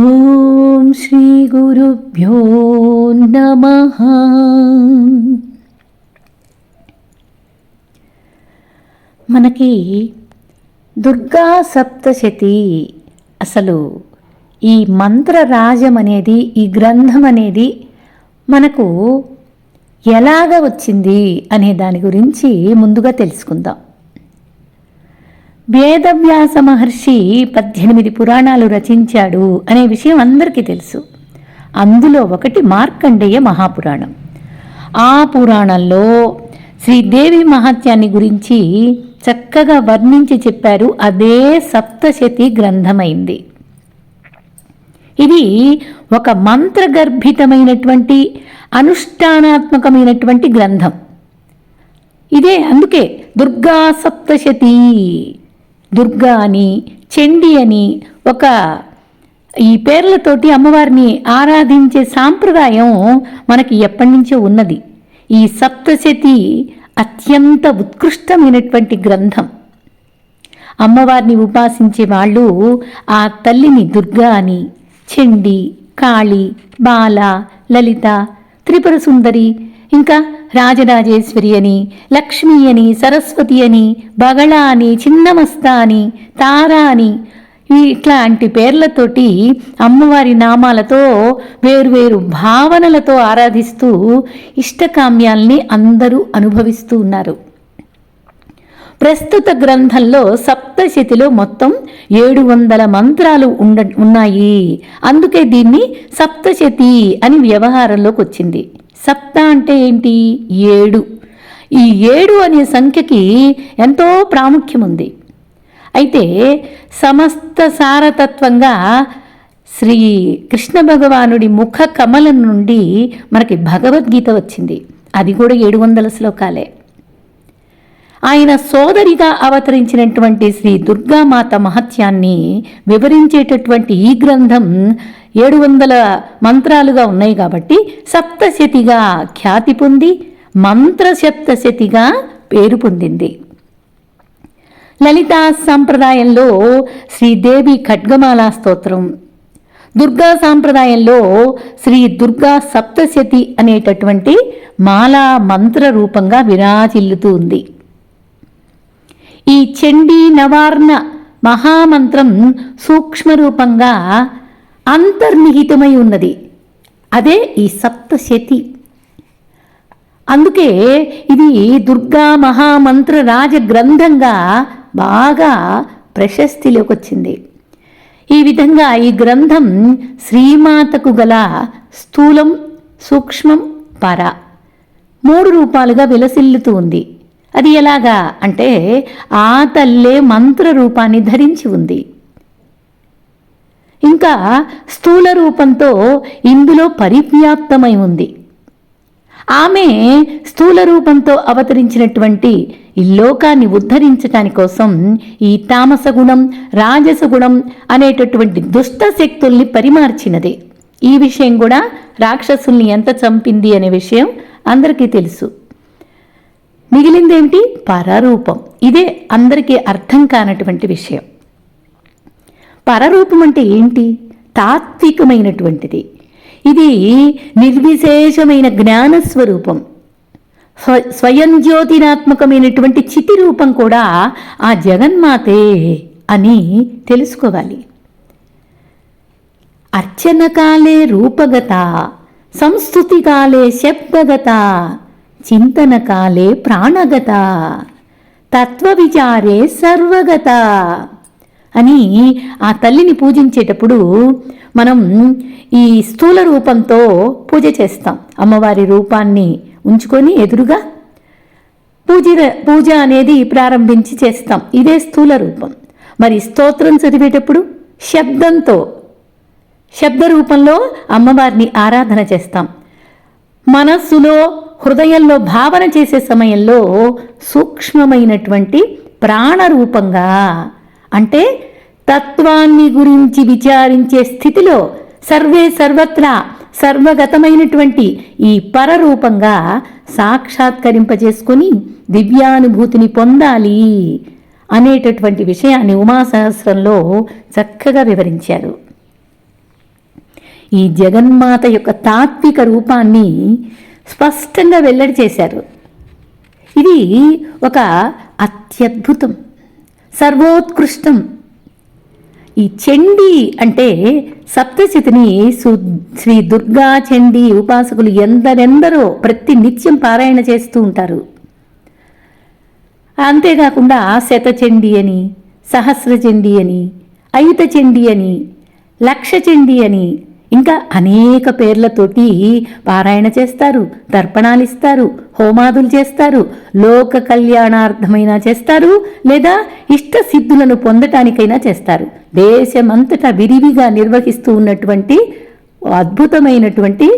ఓం శ్రీ గురుభ్యో నమ. మనకి దుర్గా సప్తశతి అసలు ఈ మంత్రరాజం అనేది ఈ గ్రంథం అనేది మనకు ఎలాగ వచ్చింది అనే దాని గురించి ముందుగా తెలుసుకుందాం. వేదవ్యాస మహర్షి పద్దెనిమిది పురాణాలు రచించాడు అనే విషయం అందరికీ తెలుసు. అందులో ఒకటి మార్కండేయ మహాపురాణం. ఆ పురాణంలో శ్రీదేవి మహత్యాన్ని గురించి చక్కగా వర్ణించి చెప్పారు. అదే సప్తశతి గ్రంథమైంది. ఇది ఒక మంత్రగర్భితమైనటువంటి అనుష్ఠానాత్మకమైనటువంటి గ్రంథం. ఇదే అందుకే దుర్గా సప్తశతి దుర్గా అని చండి అని ఒక ఈ పేర్లతోటి అమ్మవారిని ఆరాధించే సాంప్రదాయం మనకి ఎప్పటి నుంచో ఉన్నది. ఈ సప్తశతి అత్యంత ఉత్కృష్టమైనటువంటి గ్రంథం. అమ్మవారిని ఉపాసించే వాళ్ళు ఆ తల్లిని దుర్గా అని చండి కాళి బాల లలిత త్రిపుర సుందరి ఇంకా రాజరాజేశ్వరి అని లక్ష్మి అని సరస్వతి అని బగళ అని చిన్నమస్త అని తార అని ఇట్లాంటి పేర్లతోటి అమ్మవారి నామాలతో వేరువేరు భావనలతో ఆరాధిస్తూ ఇష్టకామ్యాల్ని అందరూ అనుభవిస్తూ ఉన్నారు. ప్రస్తుత గ్రంథంలో సప్తశతిలో మొత్తం ఏడు వందల మంత్రాలు ఉండ ఉన్నాయి. అందుకే దీన్ని సప్తశతి అని వ్యవహారంలోకి వచ్చింది. సప్త అంటే ఏంటి? ఏడు. ఈ ఏడు అనే సంఖ్యకి ఎంతో ప్రాముఖ్యం ఉంది అయితే సమస్త సారతత్వంగా శ్రీ కృష్ణ భగవానుడి ముఖ కమలం నుండి మనకి భగవద్గీత వచ్చింది. అది కూడా ఏడు వందల శ్లోకాలే. ఆయన సోదరిగా అవతరించినటువంటి శ్రీ దుర్గామాత మహత్యాన్ని వివరించేటటువంటి ఈ గ్రంథం ఏడు వందల మంత్రాలుగా ఉన్నాయి కాబట్టి సప్తశతిగా ఖ్యాతి పొంది మంత్రసప్తశతిగా పేరు పొందింది. లలితా సాంప్రదాయంలో శ్రీదేవి ఖడ్గమాలా స్తోత్రం దుర్గా సాంప్రదాయంలో శ్రీ దుర్గా సప్తశతి అనేటటువంటి మాలా మంత్ర రూపంగా విరాజిల్లుతూ ఉంది. ఈ చండీ నవార్ణ మహామంత్రం సూక్ష్మరూపంగా అంతర్నిహితమై ఉన్నది. అదే ఈ సప్తశతి. అందుకే ఇది దుర్గా మహామంత్ర రాజ గ్రంథంగా బాగా ప్రశస్తిలోకి వచ్చింది ఈ విధంగా ఈ గ్రంథం శ్రీమాతకు గల స్థూలం సూక్ష్మం పర మూడు రూపాలుగా విలసిల్లుతూ ఉంది. అది ఎలాగా అంటే ఆ తల్లే మంత్ర రూపాన్ని ధరించి ఉంది. ఇంకా స్థూల రూపంతో ఇందులో పరివ్యాప్తమై ఉంది. ఆమె స్థూల రూపంతో అవతరించినటువంటి ఈ లోకాన్ని ఉద్ధరించటాని కోసం ఈ తామస గుణం రాజస గుణం అనేటటువంటి దుష్ట శక్తుల్ని పరిమార్చినదే. ఈ విషయం కూడా రాక్షసుల్ని ఎంత చంపింది అనే విషయం అందరికీ తెలుసు. మిగిలిందేమిటి? పరరూపం. ఇదే అందరికీ అర్థం కానటువంటి విషయం. పరరూపం అంటే ఏంటి? తాత్వికమైనటువంటిది. ఇది నిర్విశేషమైన జ్ఞానస్వరూపం. స్వ స్వయం జ్యోతినాత్మకమైనటువంటి చితి రూపం కూడా ఆ జగన్మాతే అని తెలుసుకోవాలి. అర్చనకాలే రూపగత సంస్థుతికాలే శబ్దగత చింతనకాలే ప్రాణగత తత్వ విచారే సర్వగత అని ఆ తల్లిని పూజించేటప్పుడు మనం ఈ స్థూల రూపంతో పూజ చేస్తాం. అమ్మవారి రూపాన్ని ఉంచుకొని ఎదురుగా పూజ పూజ అనేది ప్రారంభించి చేస్తాం. ఇదే స్థూల రూపం. మరి స్తోత్రం చదివేటప్పుడు శబ్దంతో శబ్ద రూపంలో అమ్మవారిని ఆరాధన చేస్తాం. మనస్సులో హృదయంలో భావన చేసే సమయంలో సూక్ష్మమైనటువంటి ప్రాణరూపంగా అంటే తత్వాన్ని గురించి విచారించే స్థితిలో సర్వే సర్వత్రా సర్వగతమైనటువంటి ఈ పరరూపంగా సాక్షాత్కరింపజేసుకొని దివ్యానుభూతిని పొందాలి అనేటటువంటి విషయాన్ని ఉమాసహస్రంలో చక్కగా వివరించారు. ఈ జగన్మాత యొక్క తాత్విక రూపాన్ని స్పష్టంగా వెల్లడి చేశారు. ఇది ఒక అత్యద్భుతం సర్వోత్కృష్టం. ఈ చండీ అంటే సప్తశతిని సు శ్రీ దుర్గా చండీ ఉపాసకులు ఎందరెందరో ప్రతి నిత్యం పారాయణ చేస్తూ ఉంటారు. అంతేకాకుండా శతచండి అని సహస్రచండీ అని అయుతచండీ అని లక్షచండీ అని ఇంకా అనేక పేర్లతోటి పారాయణ చేస్తారు తర్పణాలు ఇస్తారు హోమాదులు చేస్తారు లోక కళ్యాణార్థమైనా చేస్తారు లేదా ఇష్ట సిద్ధులను పొందటానికైనా చేస్తారు. దేశమంతటా విరివిగా నిర్వహిస్తూ ఉన్నటువంటి అద్భుతమైనటువంటి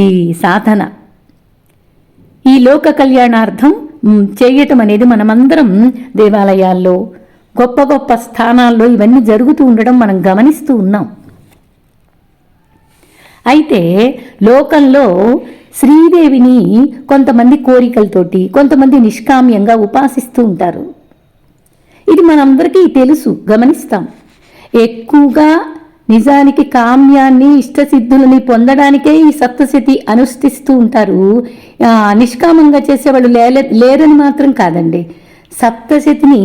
ఈ సాధన. ఈ లోక కళ్యాణార్థం చేయటం అనేది మనమందరం దేవాలయాల్లో గొప్ప గొప్ప స్థానాల్లో ఇవన్నీ జరుగుతూ ఉండడం మనం గమనిస్తూ ఉన్నాం. అయితే లోకంలో శ్రీదేవిని కొంతమంది కోరికలతోటి కొంతమంది నిష్కామ్యంగా ఉపాసిస్తూ ఉంటారు. ఇది మనందరికీ తెలుసు గమనిస్తాం. ఎక్కువగా నిజానికి కామ్యాన్ని ఇష్టసిద్ధులని పొందడానికే ఈ సప్తశతి అనుష్ఠిస్తూ ఉంటారు. నిష్కామంగా చేసేవాళ్ళు లేరని మాత్రం కాదండి. సప్తశతిని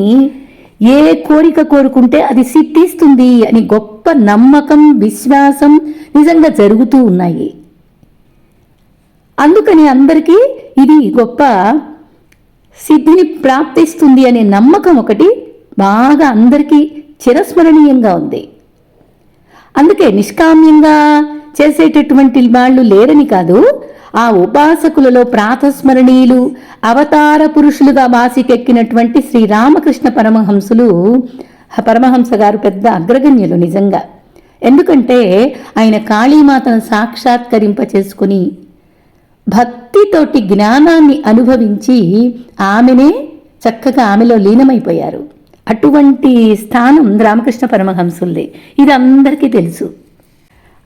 ఏ కోరిక కోరుకుంటే అది సిద్ధిస్తుంది అని గొప్ప నమ్మకం విశ్వాసం నిజంగా జరుగుతూ ఉన్నాయి. అందుకని అందరికీ ఇది గొప్ప సిద్ధిని ప్రాప్తిస్తుంది అనే నమ్మకం ఒకటి బాగా అందరికీ చిరస్మరణీయంగా ఉంది. అందుకే నిష్కామ్యంగా చేసేటటువంటి వాళ్ళు లేరని కాదు ఆ ఉపాసకులలో ప్రాతస్మరణీయులు అవతార పురుషులుగా బాసికెక్కినటువంటి శ్రీరామకృష్ణ పరమహంసులు. పరమహంస గారు పెద్ద అగ్రగణ్యులు నిజంగా. ఎందుకంటే ఆయన కాళీమాతను సాక్షాత్కరింప చేసుకుని భక్తితోటి జ్ఞానాన్ని అనుభవించి ఆమెనే చక్కగా ఆమెలో లీనమైపోయారు. అటువంటి స్థానం రామకృష్ణ పరమహంసుల్ది. ఇది అందరికీ తెలుసు.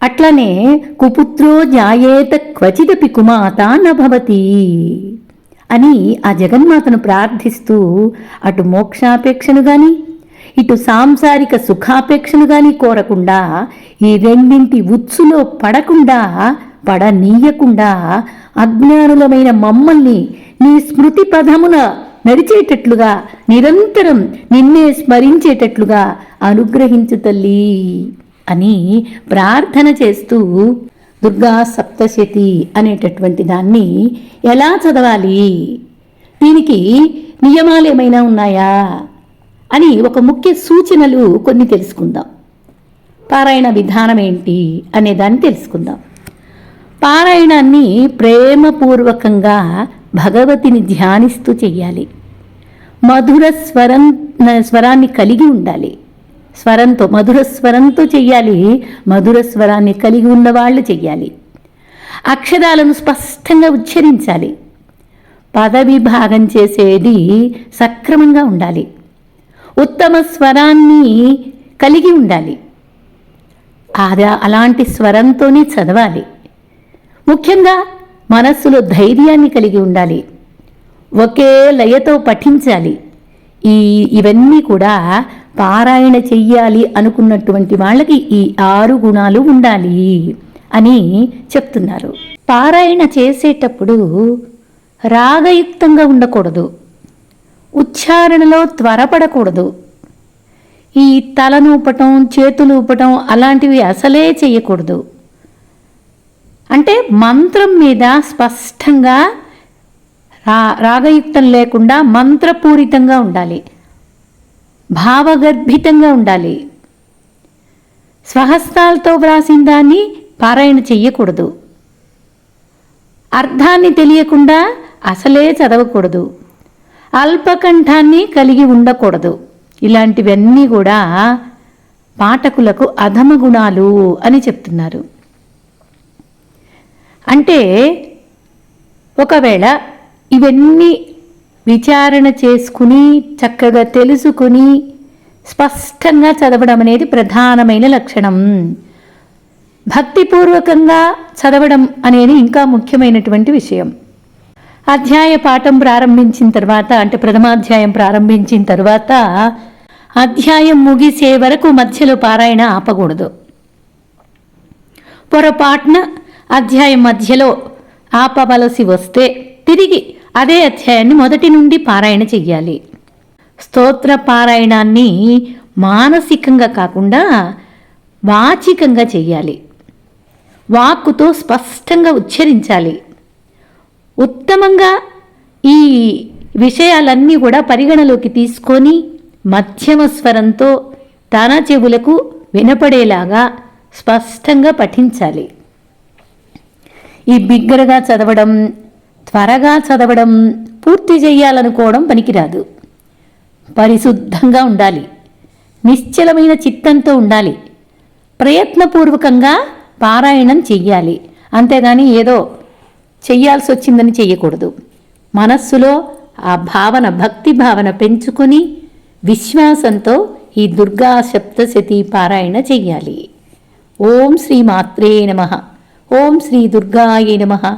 అట్లనే కుపుత్రో జాయేత క్వచిదపి కుమాత నభవతి అని ఆ జగన్మాతను ప్రార్థిస్తూ అటు మోక్షాపేక్షను గాని ఇటు సాంసారిక సుఖాపేక్షను గాని కోరకుండా ఈ రెండింటి ఉత్సులో పడకుండా పడనీయకుండా అజ్ఞానులమైన మమ్మల్ని నీ స్మృతి పదమున నడిచేటట్లుగా నిరంతరం నిన్నే స్మరించేటట్లుగా అనుగ్రహించు తల్లి. అని ప్రార్థన చేస్తూ దుర్గా సప్తశతి అనేటటువంటి దాన్ని ఎలా చదవాలి? దీనికి నియమాలు ఏమైనా ఉన్నాయా? అని ఒక ముఖ్య సూచనలు కొన్ని తెలుసుకుందాం. పారాయణ విధానం ఏంటి అనే దాన్ని తెలుసుకుందాం. పారాయణాన్ని ప్రేమపూర్వకంగా భగవతిని ధ్యానిస్తూ చెయ్యాలి. మధుర స్వరం స్వరాన్ని కలిగి ఉండాలి. స్వరంతో మధుర స్వరంతో చెయ్యాలి. మధుర స్వరాన్ని కలిగి ఉన్న వాళ్ళు చెయ్యాలి. అక్షరాలను స్పష్టంగా ఉచ్చరించాలి. పదవిభాగం చేసేది సక్రమంగా ఉండాలి. ఉత్తమ స్వరాన్ని కలిగి ఉండాలి. అదా అలాంటి స్వరంతోనే చదవాలి. ముఖ్యంగా మనస్సులో ధైర్యాన్ని కలిగి ఉండాలి. ఒకే లయతో పఠించాలి. ఈ ఇవన్నీ కూడా పారాయణ చెయ్యాలి అనుకున్నటువంటి వాళ్ళకి ఈ ఆరు గుణాలు ఉండాలి అని చెప్తున్నారు. పారాయణ చేసేటప్పుడు రాగయుక్తంగా ఉండకూడదు. ఉచ్చారణలో త్వరపడకూడదు. ఈ తలనూపటం చేతులు ఊపటం అలాంటివి అసలే చేయకూడదు అంటే మంత్రం మీద స్పష్టంగా రా రాగయుక్తం లేకుండా మంత్రపూరితంగా ఉండాలి. భావగర్భితంగా ఉండాలి. స్వహస్తాలతో వ్రాసిన దాన్ని పారాయణ చెయ్యకూడదు. అర్థాన్ని తెలియకుండా అసలే చదవకూడదు. అల్పకంఠాన్ని కలిగి ఉండకూడదు. ఇలాంటివన్నీ కూడా పాఠకులకు అధమ గుణాలు అని చెప్తున్నారు. అంటే ఒకవేళ ఇవన్నీ విచారణ చేసుకుని చక్కగా తెలుసుకుని స్పష్టంగా చదవడం అనేది ప్రధానమైన లక్షణం. భక్తిపూర్వకంగా చదవడం అనేది ఇంకా ముఖ్యమైనటువంటి విషయం. అధ్యాయ పాఠం ప్రారంభించిన తర్వాత అంటే ప్రథమాధ్యాయం ప్రారంభించిన తర్వాత అధ్యాయం ముగిసే వరకు మధ్యలో పారాయణ ఆపకూడదు. పొరపాటున అధ్యాయం మధ్యలో ఆపవలసి వస్తే తిరిగి అదే అధ్యాయాన్ని మొదటి నుండి పారాయణ చెయ్యాలి. స్తోత్ర పారాయణాన్ని మానసికంగా కాకుండా వాచికంగా చెయ్యాలి. వాక్కుతో స్పష్టంగా ఉచ్చరించాలి. ఉత్తమంగా ఈ విషయాలన్నీ కూడా పరిగణలోకి తీసుకొని మధ్యమ స్వరంతో తన చెవులకు వినపడేలాగా స్పష్టంగా పఠించాలి. ఈ బిగ్గరగా చదవడం త్వరగా చదవడం పూర్తి చేయాలనుకోవడం పనికిరాదు. పరిశుద్ధంగా ఉండాలి. నిశ్చలమైన చిత్తంతో ఉండాలి. ప్రయత్నపూర్వకంగా పారాయణం చెయ్యాలి. అంతేగాని ఏదో చెయ్యాల్సి వచ్చిందని చెయ్యకూడదు. మనస్సులో ఆ భావన భక్తి భావన పెంచుకొని విశ్వాసంతో ఈ దుర్గా సప్తశతి పారాయణ చెయ్యాలి. ఓం శ్రీ మాత్రే నమ. ఓం శ్రీ దుర్గాయ నమ.